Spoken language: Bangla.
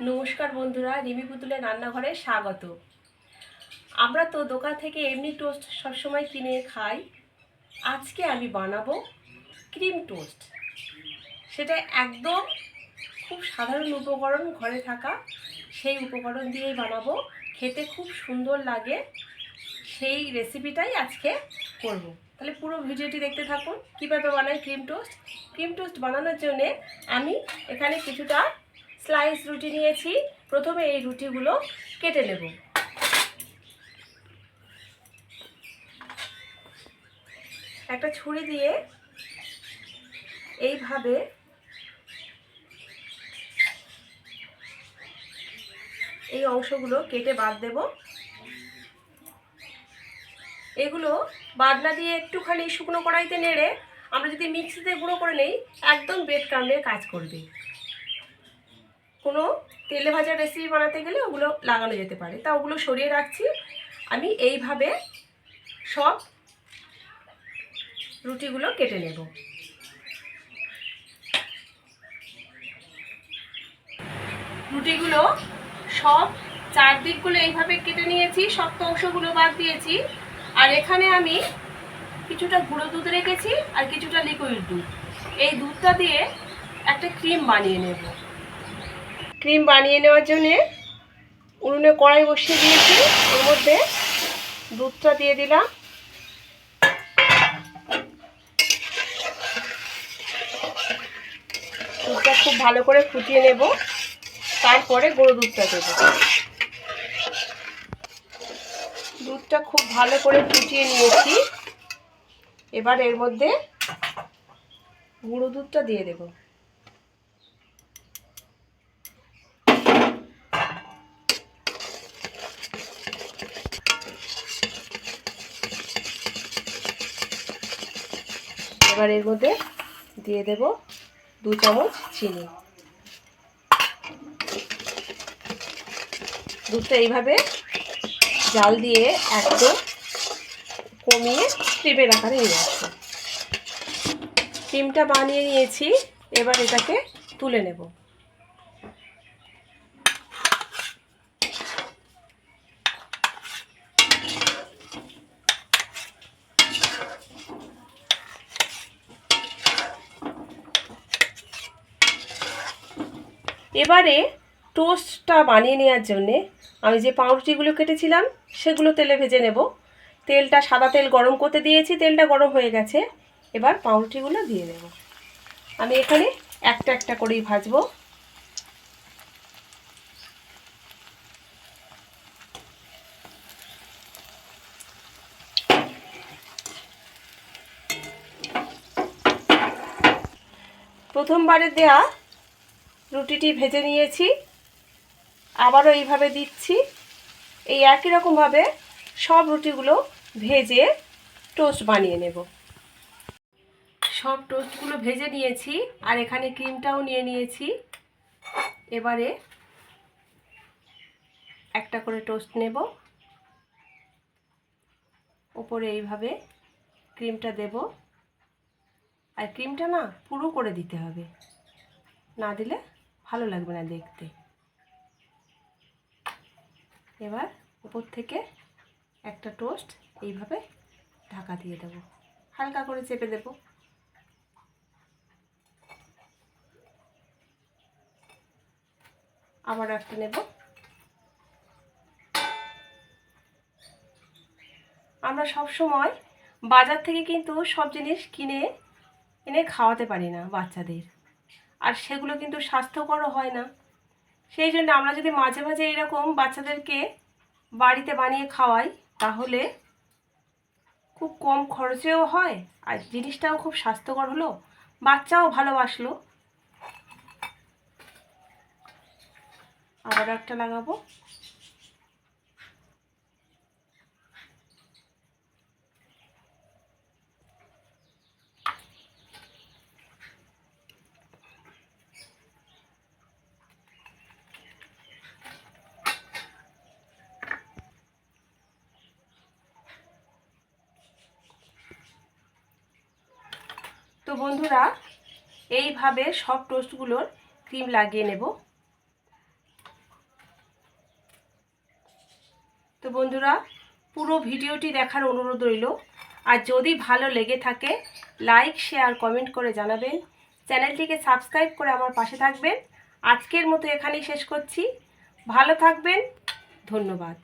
নমস্কার বন্ধুরা, রিমি পুতুলের রান্নাঘরে স্বাগত। আমরা তো দোকান থেকে এমনি টোস্ট সবসময় কিনে খাই। আজকে আমি বানাবো ক্রিম টোস্ট সেটা একদম খুব সাধারণ উপকরণ ঘরে থাকা, সেই উপকরণ দিয়েই বানাবো। খেতে খুব সুন্দর লাগে, সেই রেসিপিটাই আজকে করব। তাহলে পুরো ভিডিওটি দেখতে থাকুন, কীভাবে বানাই ক্রিম টোস্ট ক্রিম টোস্ট বানানোর জন্যে আমি এখানে কিছুটা স্লাইস রুটি নিয়েছি। প্রথমে এই রুটিগুলো কেটে নেব। একটা ছুরি দিয়ে এইভাবে এই অংশগুলো কেটে বাদ দেব। এগুলো বাদনা দিয়ে একটুখানি শুকনো কড়াইতে নেড়ে আমরা যদি মিক্সিতে গুঁড়ো করে নেই, একদম বেড কামড়ে কাজ করবে। কোনো তেলে ভাজা রেসিপি বানাতে গেলে ওগুলো লাগানো যেতে পারে। তা ওগুলো সরিয়ে রাখছি। আমি এইভাবে সব রুটিগুলো কেটে নেব। রুটিগুলো সব চারদিকগুলো এইভাবে কেটে নিয়েছি, শক্ত অংশগুলো বাদ দিয়েছি। আর এখানে আমি কিছুটা গুঁড়ো দুধ রেখেছি আর কিছুটা লিকুইড দুধ। এই দুধটা দিয়ে একটা ক্রিম বানিয়ে নেব। ক্রিম বানিয়ে নেওয়ার জন্যে উনুনে কড়াই বসিয়ে দিয়েছি। ওর মধ্যে দুধটা দিয়ে দিলাম। দুধটা খুব ভালো করে ফুটিয়ে নেব। তারপরে গুঁড়ো দুধটা দেব। দুধটা খুব ভালো করে ফুটিয়ে নিয়েছি। এবার এর মধ্যে গুঁড়ো দুধটা দিয়ে দেবো। এবার এর মধ্যে দিয়ে দেব দু চামচ চিনি। দুধটা এইভাবে জাল দিয়ে একদম কমিয়ে স্টিমের আকারে নিয়ে আসব স্টিমটা বানিয়ে নিয়েছি, এবার এটাকে তুলে নেব। এবারে টোস্টটা বানিয়ে নেওয়ার জন্যে আমি যে পাউরুটিগুলো কেটেছিলাম, সেগুলো তেলে ভেজে নেব। তেলটা সাদা তেল গরম করতে দিয়েছি, তেলটা গরম হয়ে গেছে। এবার পাউরুটিগুলো দিয়ে দেব। আমি এখানে একটা একটা করেই ভাজবো। প্রথমবারে দেয়া রুটিটি ভেজে নিয়েছি। আবারও এইভাবে দিচ্ছি। এই একই রকমভাবে সব রুটিগুলো ভেজে টোস্ট বানিয়ে নেব। সব টোস্টগুলো ভেজে নিয়েছি আর এখানে ক্রিমটাও নিয়ে নিয়েছি। এবারে একটা করে টোস্ট নেব। ওপরে এইভাবে ক্রিমটা দেব। আর ক্রিমটা না পুরো করে দিতে হবে। না দিলে ভালো লাগবে না দেখতে। এবার উপর থেকে একটা টোস্ট এইভাবে ঢাকা দিয়ে দেবো। হালকা করে চেপে দেব। আবার একটা নেব। আমরা সব সময় বাজার থেকে কিন্তু সব জিনিস কিনে এনে খাওয়াতে পারি না বাচ্চাদের। আর সেগুলো কিন্তু স্বাস্থ্যকরও হয় না। সেই জন্য আমরা যদি মাঝে মাঝে এরকম বাচ্চাদেরকে বাড়িতে বানিয়ে খাওয়াই, তাহলে খুব কম খরচেও হয় আর জিনিসটাও খুব স্বাস্থ্যকর হলো। বাচ্চাও ভালোবাসলো। আবার একটা লাগাবো। তো বন্ধুরা, এইভাবে সব টোস্টগুলোর ক্রিম লাগিয়ে নেব। তো বন্ধুরা, পুরো ভিডিওটি দেখার অনুরোধ রইল। আর যদি ভালো লেগে থাকে লাইক শেয়ার কমেন্ট করে জানাবেন। চ্যানেলটিকে সাবস্ক্রাইব করে আমার পাশে থাকবেন। আজকের মতো এখানেই শেষ করছি। ভালো থাকবেন। ধন্যবাদ।